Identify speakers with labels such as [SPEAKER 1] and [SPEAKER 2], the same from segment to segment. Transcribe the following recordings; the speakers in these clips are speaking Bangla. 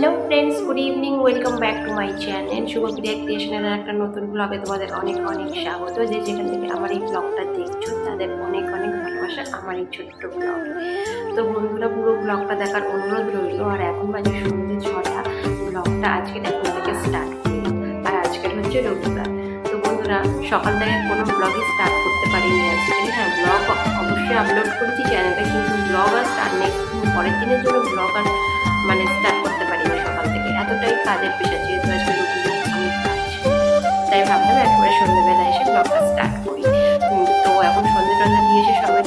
[SPEAKER 1] Hello friends, good evening, welcome back to my channel. Shubhapriya ক্রিয়েশনের একটা নতুন ব্লগে তোমাদের অনেক অনেক স্বাগত। যে যেখান থেকে আমার এই ব্লগটা দেখছ, তাদের অনেক অনেক ভালোবাসা, আমার এই ছোট্ট ব্লগ তো বন্ধুরা, পুরো ব্লগটা দেখার অনুরোধ রইল। আর এখন বাজে সন্ধ্যে ছটা। ব্লগটা আজকে এখন থেকে স্টার্ট করি আর আজকের হচ্ছে রবিবার। তো বন্ধুরা, সকাল থেকে কোনো ব্লগই স্টার্ট করতে পারিনি আজকে। হ্যাঁ ব্লগ অবশ্যই আপলোড করেছি। চ্যানেলে কিন্তু ব্লগ আর স্টার্ট নেক্সট পরের দিনের জন্য ব্লগ আর মানে স্টার্ট কাজের পেশা যেহেতু আজকে নতুন তাই ভাবলাম একেবারে সন্ধ্যেবেলা এসে ব্লগটা স্টার্ট করি। তো এখন সন্ধ্যে টন্ধে দিয়ে এসে সবাই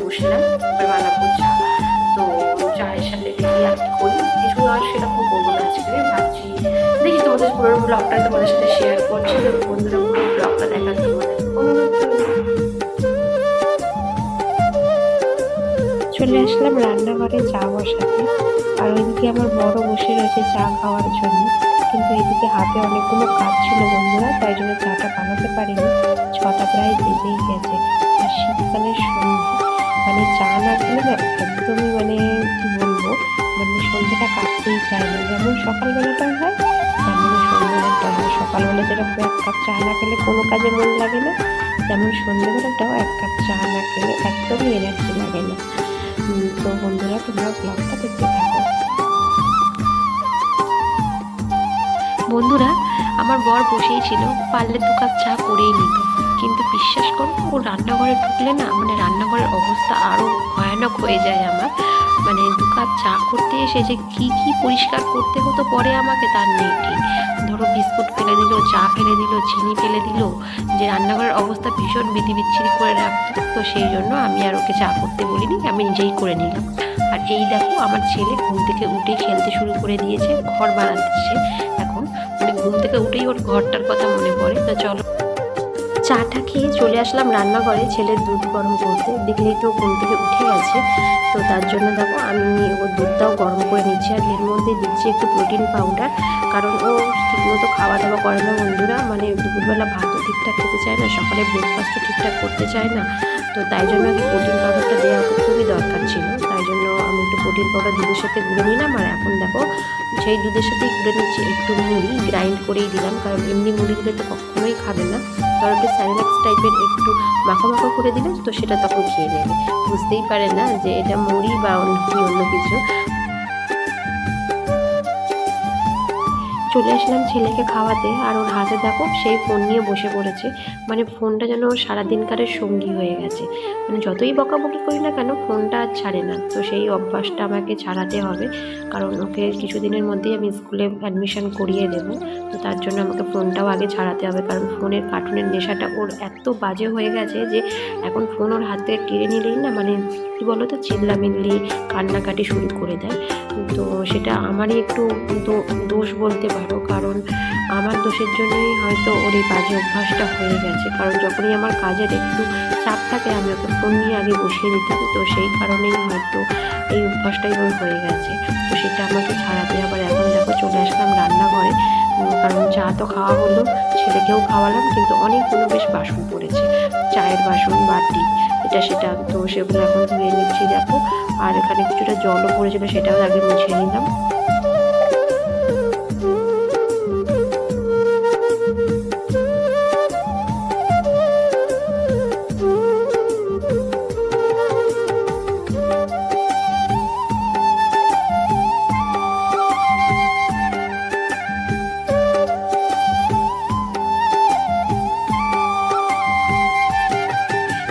[SPEAKER 1] বসলাম তারপরে বানাবো চা তো চায়ের সাথে করি। কিছু আর সেরকম করব না আজকে ভাবছি। দেখি তোমাদের পুরো ব্লগটা তোমাদের সাথে শেয়ার করছি বন্ধুরা পুরো ব্লগটা দেখার তোমাদের চলে আসলাম রান্নাঘরে চা বসাতে। আর ওইদিকে আমার বড় বসে রয়েছে চা খাওয়ার জন্য। কিন্তু এদিকে হাতে অনেকগুলো কাজ ছিল বন্ধুরা, তাই জন্য চাটা বানাতে পারিনি। ছটা প্রায় বেজেই গেছে। আর শীতকালের সন্ধ্যে মানে চা না খেলে না একদমই মানে কি বলব মানে সন্ধ্যেটা কাটতেই চায় না। যেমন সকালবেলাটা হয় তেমনই সন্ধ্যেবেলাটা হয়। সকালবেলা যেরকম এক কাপ চা না খেলে কোনো কাজে মন লাগে না, তেমন সন্ধ্যেবেলাটাও এক কাপ চা না খেলে একদমই এনার্জি বন্ধুরা, তোমরা ব্লগটা দেখতে থাকো। বন্ধুরা, আমার বর বসেই ছিল পারলে দু কাপ চা করেই নিত। কিন্তু বিশ্বাস করো, ও রান্নাঘরে ঢুকলে না মানে রান্নাঘরের অবস্থা আরও ভয়ানক হয়ে যায় আমার। মানে কাপ চা করতে এসে যে কী কী পরিষ্কার করতে হতো পরে আমাকে তার ঠিক ধরো বিস্কুট ফেলে দিল, চা ফেলে দিল, চিনি ফেলে দিল, যে রান্নাঘরের অবস্থা ভীষণ বিধি বিচ্ছিরি করে রাখতো, তো সেই জন্য আমি আর ওকে চা করতে বলিনি, আমি নিজেই করে নিলাম। আর এই দেখো, আমার ছেলে ঘুম থেকে উঠে খেলতে শুরু করে দিয়েছে, ঘর বানাচ্ছে এখন মানে ঘুম থেকে উঠেই ওর ঘরটার কথা মনে পড়ে, তো চলো। চাটা খেয়ে চলে আসলাম রান্নাঘরে। ছেলের দুধ গরম করতে। দেখলেই তো ঘুম থেকে উঠে গেছে। তো তার জন্য দেখো, আমি ওর দুধটাও গরম করে নিচ্ছি আর এর মধ্যে দিচ্ছি একটু প্রোটিন পাউডার কারণ ও ঠিকমতো খাওয়া দাওয়া করে না বন্ধুরা। মানে দুপুরবেলা ভাতও ঠিকঠাক খেতে চায় না, সকালে ব্রেকফাস্টও ঠিকঠাক করতে চায় না। তো তাই জন্য আগে প্রোটিন পাউডারটা দেওয়া খুবই দরকার ছিল। তাই জন্য আমি একটু প্রোটিন পাউডার দুধের সাথে গুঁড়ে নিলাম। আর এখন দেখো, সেই দুধের সাথেই গুঁড়ে নিচ্ছি একটু মুড়ি গ্রাইন্ড করেই দিলাম, কারণ এমনি মুড়ি দিলে তো কখনোই খাবে না। কারণ একটু স্যালাক্স টাইপের একটু মাখা মাখা করে দিলে তো সেটা তখন খেয়ে নেবে। বুঝতেই পারে না যে এটা মুড়ি বা অন্য কিছু। চলে আসলাম ছেলেকে খাওয়াতে আর ওর হাতে দেখো সেই ফোন নিয়ে বসে পড়েছে। মানে ফোনটা যেন ওর সারাদিনকারের সঙ্গী হয়ে গেছে। মানে যতই বকাবকি করি না কেন ফোনটা আর ছাড়ে না। তো সেই অভ্যাসটা আমাকে ছাড়াতে হবে। কারণ ওকে কিছুদিনের মধ্যেই আমি স্কুলে অ্যাডমিশন করিয়ে দেবো। তো তার জন্য আমাকে ফোনটাও আগে ছাড়াতে হবে। কারণ ফোনের কার্টুনের নেশাটা ওর এত বাজে হয়ে গেছে যে এখন ফোন ওর হাতে কেড়ে নিলেই না মানে কী বলো তো চিল্লামিল্লি, কান্নাকাটি শুরু করে দেয়। তো সেটা আমারই একটু দোষ বলতে পারো। কারণ আমার দোষের জন্যই হয়তো ওর এই বাজে অভ্যাসটা হয়ে গেছে। কারণ যখনই আমার কাজের একটু চাপ থাকে, আমি ওকে ফোন নিয়ে আগে বসিয়ে দিতাম। তো সেই কারণেই হয়তো এই অভ্যাসটাই ওর হয়ে গেছে। তো সেটা আমাকে ছাড়াতে আবার এখন দেখো চলে আসলাম রান্নাঘরে। কারণ চা তো খাওয়া হলো, ছেলেকেও খাওয়ালাম, কিন্তু অনেকগুলো বেশ বাসন পড়েছে। চায়ের বাসন বাটি এটা সেটা তো সেগুলো এখন ধুয়ে নিচ্ছি, দেখো। আর এখানে কিছুটা জলও পড়েছিল, সেটাও আগে মুছে নিলাম।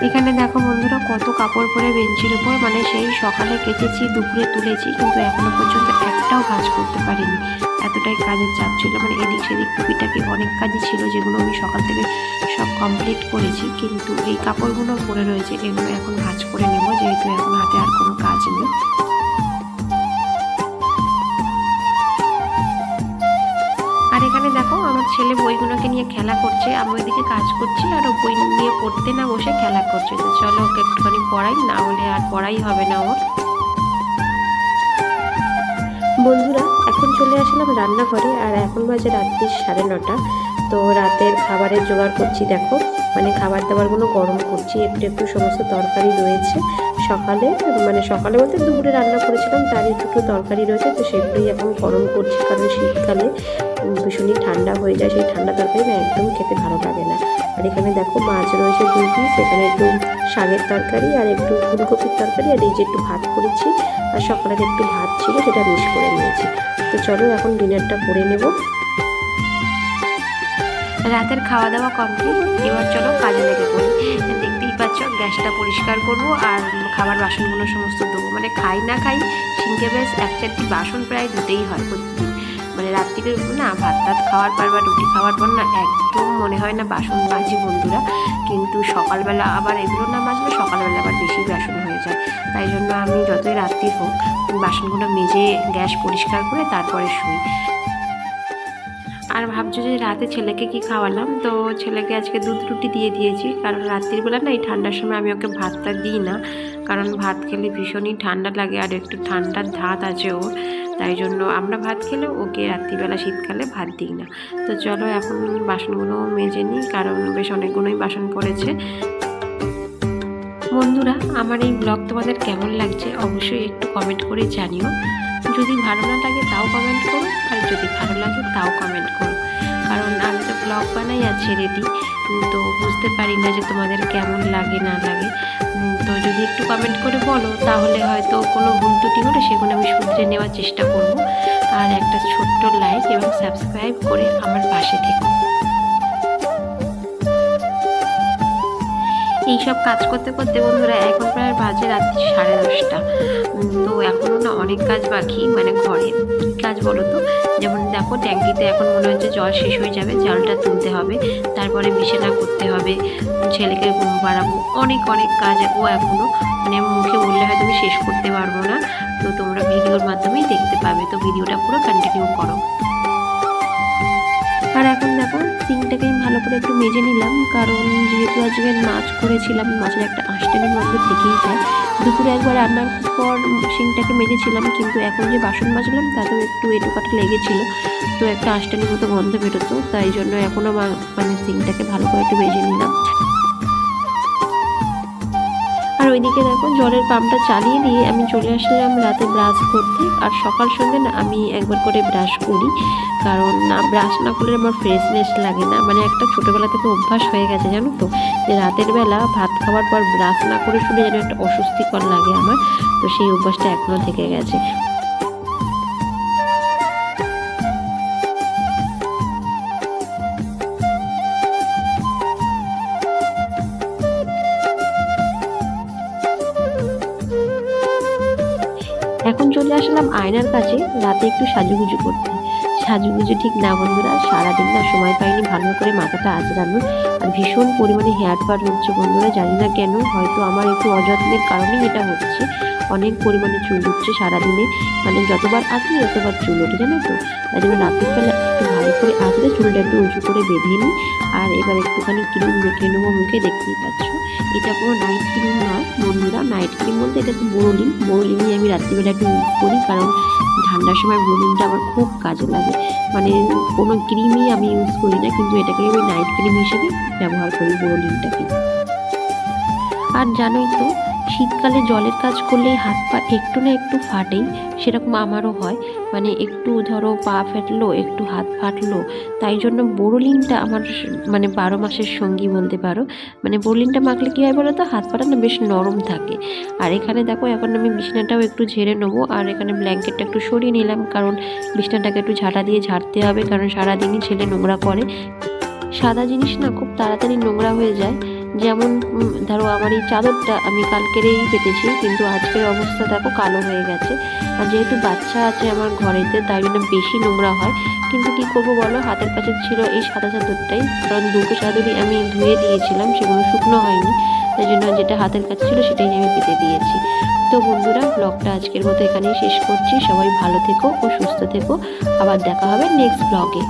[SPEAKER 1] এখানে দেখো বন্ধুরা কত কাপড় পরে বেঞ্চির উপর মানে সেই সকালে কেটেছি দুপুরে তুলেছি, কিন্তু এখনও পর্যন্ত একটাও কাজ করতে পারিনি। এতটাই কাজের চাপ ছিল মানে এদিক সেদিক টুপিটাকে অনেক কাজই ছিল যেগুলো আমি সকাল থেকে সব কমপ্লিট করেছি, কিন্তু এই কাপড়গুলো পরে রয়েছে, এগুলো এখন কাজ করে নেব, যেহেতু এখন হাতে আর কোনো কাজ নেই। ছেলে বইগুলোকে নিয়ে খেলা করছে, আমি ওইদিকে কাজ করছি আর ও বই নিয়ে পড়তে না বসে খেলা করছে। তো চলো ওকে একটুখানি পড়াই, না হলে আর পড়াই হবে না ওর। বন্ধুরা, এখন চলে আসলাম রান্নাঘরে, আর এখন বাজে রাত্রি সাড়ে নটা। তো রাতের খাবারের জোগাড় করছি, দেখো। মানে খাবার দাবারগুলো গরম করছি, একটু একটু সমস্ত তরকারি রয়েছে সকালে। মানে সকালে বলতে দুপুরে রান্না করেছিলাম, তার একটু তরকারি রয়েছে, তো সেগুলোই এখন গরম করছি, কারণ শীতকালে। ভীষণই ঠান্ডা হয়ে যায়। সেই ঠান্ডা তরকারি না একদম খেতে ভালো লাগে না। আর এখানে দেখো মাছ রয়েছে দুই পিস এখানে একটু শাকের তরকারি আর একটু ফুলকপির তরকারি আর এই যে একটু ভাত করেছি। আর সকালের একটু ভাত ছিল, সেটা মিস করে নিয়েছি। তো চলো এখন ডিনারটা করে নেব। রাতের খাওয়া দাওয়া কমপ্লিট। এবার চলো কাজে লেগে পড়ি। দেখতেই পাচ্ছ, গ্যাসটা পরিষ্কার করব আর খাবার বাসনগুলো সমস্ত দেবো মানে খাই না খাই সিঙ্কে বেশ এক চারটি বাসন প্রায় ধুতেই হয় প্রতিদিন। মানে রাত্রিরে না, ভাত টাত খাওয়ার পর বা রুটি খাওয়ার পর না একদম মনে হয় না বাসন মাজি বন্ধুরা। কিন্তু সকালবেলা আবার এগুলো না মাজলে সকালবেলা আবার বেশি বাসন হয়ে যায়। তাই জন্য আমি যতই রাত্রি হোক, বাসনগুলো মেজে গ্যাস পরিষ্কার করে তারপরে শুই। আর ভাবছ যে রাতে ছেলেকে কি খাওয়ালাম? তো ছেলেকে আজকে দুধ রুটি দিয়ে দিয়েছি। কারণ রাত্রিবেলা না এই ঠান্ডার সময় আমি ওকে ভাতটা দিই না। কারণ ভাত খেলে ভীষণই ঠান্ডা লাগে আর একটু ঠান্ডার ধাত আছে ওর। তাই জন্য আমরা ভাত খেলে ওকে রাত্রিবেলা শীতকালে ভাত দিই না। তো চলো এখন বাসনগুলো মেজে নিই, কারণ বেশ অনেকগুলোই বাসন পড়েছে। বন্ধুরা, আমার এই ব্লগ তোমাদের কেমন লাগছে অবশ্যই একটু কমেন্ট করে জানিও। যদি ভালো না লাগে তাও কমেন্ট করো, আর যদি ভালো লাগে তাও কমেন্ট করো। কারণ আমি তো ব্লগ বানাই আর ছেড়ে দিই। তো বুঝতে পারি না যে তোমাদের কেমন লাগে, না লাগে। তো যদি একটু কমেন্ট করে বলো, তাহলে হয়তো কোনো ভুল ত্রুটি হলে সেগুলো আমি শুধরে নেওয়ার চেষ্টা করব। আর একটা ছোট্ট লাইক এবং সাবস্ক্রাইব করে আমার পাশে থেকো। এইসব কাজ করতে করতে বন্ধুরা, এখন প্রায় বাজে রাত্রি সাড়ে দশটা। তো এখনও না অনেক কাজ বাকি মানে ঘরে কী কাজ বলো তো। যেমন দেখো, ট্যাঙ্কিতে এখন মনে হচ্ছে জল শেষ হয়ে যাবে, জলটা তুলতে হবে, তারপরে বিছানা করতে হবে, ছেলেকে ঘুম পাড়াবো, অনেক অনেক কাজ ও এখনও মানে মুখে বললে হয়তো আমি শেষ করতে পারব না। তো তোমরা ভিডিওর মাধ্যমেই দেখতে পাবে, তো ভিডিওটা পুরো কন্টিনিউ করো। আর এখন দেখো সিংটাকে আমি ভালো করে একটু মেজে নিলাম, কারণ যেহেতু আজকে মাছ করেছিলাম মাছের একটা আষ্টানের মধ্যে থেকেই যায়। দুপুরে একবার রান্নার পর সিংটাকে মেজেছিলাম, কিন্তু এখন যে বাসন মাজলাম, তাতেও একটু এটুকাটা লেগেছিল, তো একটা আঁশটানির মতো গন্ধ বেরোতো, তাই জন্য এখনও মানে সিংটাকে ভালো করে একটু মেজে নিলাম। ওইদিকে দেখো জলের পাম্পটা চালিয়ে দিয়ে আমি চলে আসলাম রাতে ব্রাশ করতে। আর সকাল সন্ধ্যে না আমি একবার করে ব্রাশ করি, কারণ না ব্রাশ না করলে আমার ফ্রেশনেস লাগে না। মানে একটা ছোটোবেলা থেকে অভ্যাস হয়ে গেছে, জানো তো? যে রাতের বেলা ভাত খাওয়ার পর ব্রাশ না করে শুনে যেন একটা অস্বস্তিকর লাগে আমার। তো সেই অভ্যাসটা এখনও থেকে গেছে। চলে আসলাম আয়নার কাছে, রাতে একটু সাজুগুজু করতে। সাজুগুজু ঠিক না বন্ধুরা, সারাদিন না সময় পাইনি, ভালো করে মাথাটা আজরানো আর ভীষণ পরিমাণে হেয়ার ফার হচ্ছে বন্ধুরা, জানি না কেন, হয়তো আমার একটু অযত্নের কারণেই এটা হচ্ছে। অনেক পরিমাণে চুল উঠছে সারাদিনে। মানে যতবার আসলে ততবার চুল ওঠে, জানো তো? তাই জন্য রাতের বেলা একটু ভালো করে আসলে চুলটা একটু উঁচু করে বেঁধে নিই। আর এবার একটুখানি ক্রিম মেখে নেব মুখে, দেখতেই পাচ্ছ। এটা কোনো নাইট ক্রিম নয়, বন্ধুরা নাইট ক্রিম বলতে এটা তো বোরোলিন। বোরোলিনই আমি রাত্রিবেলা একটু ইউজ করি, কারণ ঠান্ডার সময় বোরোলিনটা আমার খুব কাজে লাগে। মানে কোনো ক্রিমই আমি ইউজ করি না, কিন্তু এটাকে আমি নাইট ক্রিম হিসেবে ব্যবহার করি বোরোলিনটাকে। আর জানোই তো শীতকালে জলের কাজ করলেই হাত পা একটু না একটু ফাটেই, সেরকম আমারও হয়। মানে একটু ধরো পা ফাটলো, একটু হাত ফাটলো, তাই জন্য বোরোলিনটা আমার মানে বারো মাসের সঙ্গী বলতে পারো। মানে বোরোলিনটা মাখলে কী হয় বলো তো হাত পাটা না বেশ নরম থাকে। আর এখানে দেখো, এখন আমি বিছানাটাও একটু ঝেড়ে নেব, আর এখানে ব্ল্যাঙ্কেটটা একটু সরিয়ে নিলাম, কারণ বিছানাটাকে একটু ঝাঁটা দিয়ে ঝাড়তে হবে, কারণ সারাদিনই ছেলে নোংরা করে। সাদা জিনিস না, খুব তাড়াতাড়ি নোংরা হয়ে যায়। যেমন ধরো আমার এই চাদরটা আমি কালকেরেই পেতেছি, কিন্তু আজকের অবস্থা দেখো কালো হয়ে গেছে। আর যেহেতু বাচ্চা আছে আমার ঘরেতে, তাই জন্য বেশি নোংরা হয়। কিন্তু কি করব বলো, হাতের কাছে ছিল এই সাদা চাদরটাই, কারণ দুটো চাদরই আমি ধুয়ে দিয়েছিলাম, সেগুলো শুকনো হয়নি। তাই জন্য যেটা হাতের কাছে ছিল সেটাই আমি পেতে দিয়েছি। তো বন্ধুরা ব্লগটা আজকের মতো এখানেই শেষ করছি। সবাই ভালো থেকো ও সুস্থ থেকো। আবার দেখা হবে নেক্সট ব্লগে